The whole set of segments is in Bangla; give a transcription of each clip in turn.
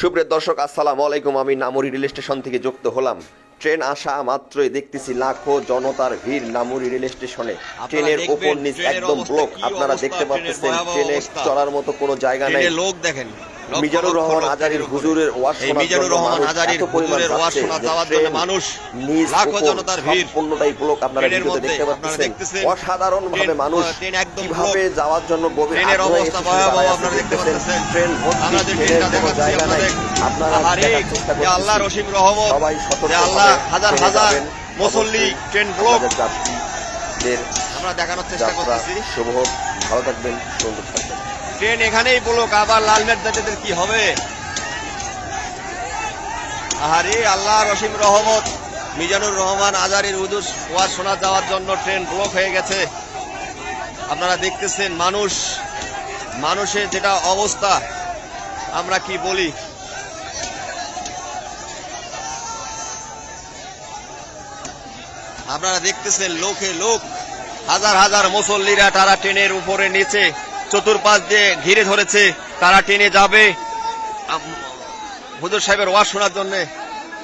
সুপ্রিয় দর্শক আসসালাম আলাইকুম। আমি নামুরি রেল স্টেশন থেকে যুক্ত হলাম। ট্রেন আসা মাত্রই দেখতেছি লাখো জনতার ভিড় নামুরি রেল স্টেশনে। ট্রেনের ওপর নিচ একদম ব্লক। আপনারা দেখতে পাচ্ছেন ট্রেনে চড়ার চলার মতো কোনো জায়গা নেই। লোক দেখেন। মিজানুর রহমান আজারির হুজুরের ওয়াজ শোনার মিজানুর রহমান আজারির হুজুরের ওয়াজ শোনা যাওয়ার জন্য মানুষ। লাখো জনতার ভিড়। সম্পূর্ণটাই ব্লক আপনারা ভিডিওতে দেখতে পাচ্ছেন। অসাধারণ ভাবে মানুষ কীভাবে যাওয়ার জন্য গভীর ট্রেনের অবস্থা ভয়াবহ আপনারা দেখতে পাচ্ছেন। ট্রেন আমরা যে ট্রেনটা দেখাচ্ছি আপনাদের। আপনারা দেখার যে আল্লাহ। রহিম রহমত সবাই সতর্ক যে আল্লাহ হাজার হাজার মুসল্লি ট্রেন ব্লক। আমরা দেখানোর চেষ্টা করতেছি। শুভ। ভালো থাকবেন সুন্দর ট্রেন এখানেই বলুক, আবার লালমেট যাত্রীদের কি হবে? আহারে, আল্লাহ রসিম রহমত, মিজানুর রহমান আজারির উদুস ওয়াজ শোনা যাওয়ার জন্য ট্রেন ব্লক হয়ে গেছে। আপনারা দেখতেছেন মানুষ, মানুষের যেটা অবস্থা, আমরা কি বলি? আপনারা দেখতেছেন লোকে লোক, হাজার হাজার মুসল্লিরা তারা ট্রেনের উপরে নিচে। চতুর্পাশ দিয়ে ঘিরে ধরেছে, তারা ট্রেনে যাবে। হুজুর সাহেবের ওয়াজ শোনার জন্য।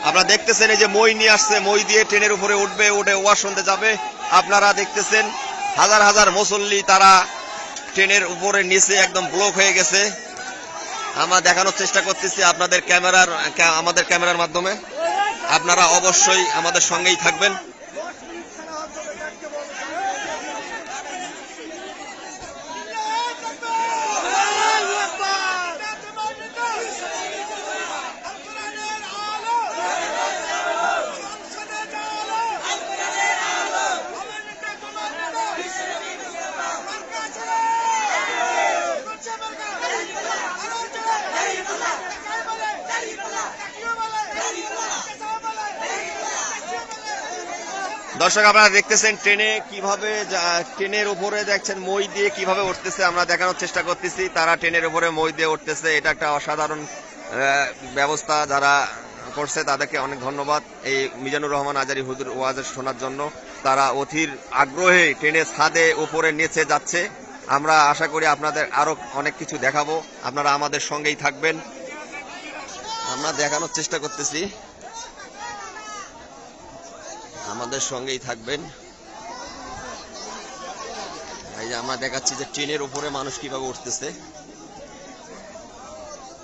আপনারা দেখতেছেন এই যে মই নিয়ে আসছে, মই দিয়ে ট্রেনের উপরে উঠবে, উঠে ওয়াজ শুনতে যাবে। আপনারা দেখতেছেন হাজার হাজার মুসল্লি তারা ট্রেনের উপরে নিচে একদম ব্লক হয়ে গেছে। আমরা দেখানোর চেষ্টা করতেছি আপনাদের ক্যামেরার আমাদের ক্যামেরার মাধ্যমে। আপনারা অবশ্যই আমাদের সঙ্গেই থাকবেন। দর্শক, আপনারা দেখতেছেন ট্রেনে কীভাবে ট্রেনের উপরে দেখছেন মই দিয়ে কীভাবে উঠতেছে, আমরা দেখানোর চেষ্টা করতেছি। তারা ট্রেনের উপরে মই দিয়ে উঠতেছে। এটা একটা অসাধারণ ব্যবস্থা যারা করছে, তাদেরকে অনেক ধন্যবাদ। এই মিজানুর রহমান আজারি হুজুর ওয়াজ শোনার জন্য। তারা অধীর আগ্রহে ট্রেনের ছাদে উপরে নিচে যাচ্ছে। আমরা আশা করি আপনাদের আরও অনেক কিছু দেখাবো। আপনারা আমাদের সঙ্গেই থাকবেন। আমরা দেখানোর চেষ্টা করতেছি। আমাদের সঙ্গেই থাকবেন। এই যে আমরা দেখাচ্ছি যে ট্রেনের উপরে মানুষ কীভাবে উঠতেছে।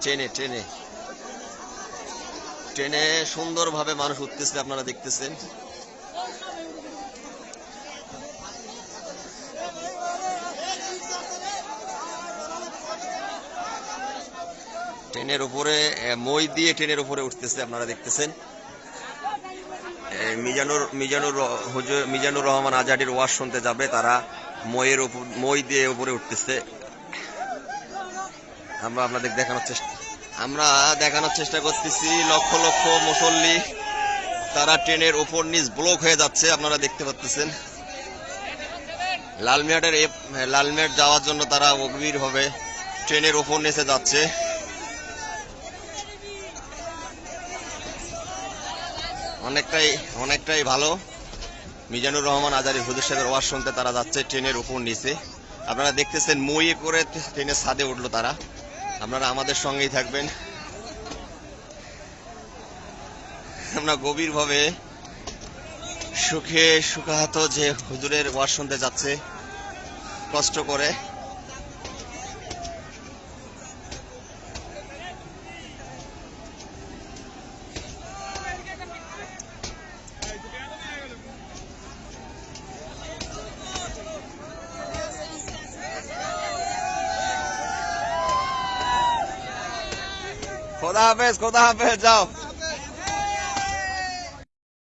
ট্রেনে ট্রেনে। ট্রেনে সুন্দরভাবে মানুষ উঠতেছে, আপনারা দেখতেছেন। ট্রেনের উপরে মই দিয়ে ট্রেনের উপরে উঠতেছে, আপনারা দেখতেছেন। মিজানুর মিজানুর হুজুর, মিজানুর রহমান আজাদির ওয়াজ শুনতে যাবে, তারা মইয়ের উপর মই দিয়ে উপরে উঠতেছে। আমরা আপনাদের দেখানোর চেষ্টা আমরা দেখানোর চেষ্টা করতেছি, লক্ষ লক্ষ মুসল্লি, তারা ট্রেনের উপর নিচ ব্লক হয়ে যাচ্ছে, আপনারা দেখতে পাচ্ছেন লালমিয়াটের লালমিয়াট যাওয়ার জন্য তারা অগ্রির হবে, ট্রেনের উপর নিচে যাচ্ছে। অনেকটাই অনেকটাই ভালো। মিজানুর রহমান আজারি হুজুর সাহেবের ওয়াজ শুনতে তারা যাচ্ছে ট্রেনের উপর নিচে। আপনারা দেখতেছেন মই করে ট্রেনের ছাদে উঠল তারা। আপনারা আমাদের সঙ্গেই থাকবেন। আমরা গভীরভাবে সুখে, সুখাহত যে হুজুরের ওয়াজ শুনতে যাচ্ছে, কষ্ট করে খোদা হাফেজ খোদা হাফেজ যাও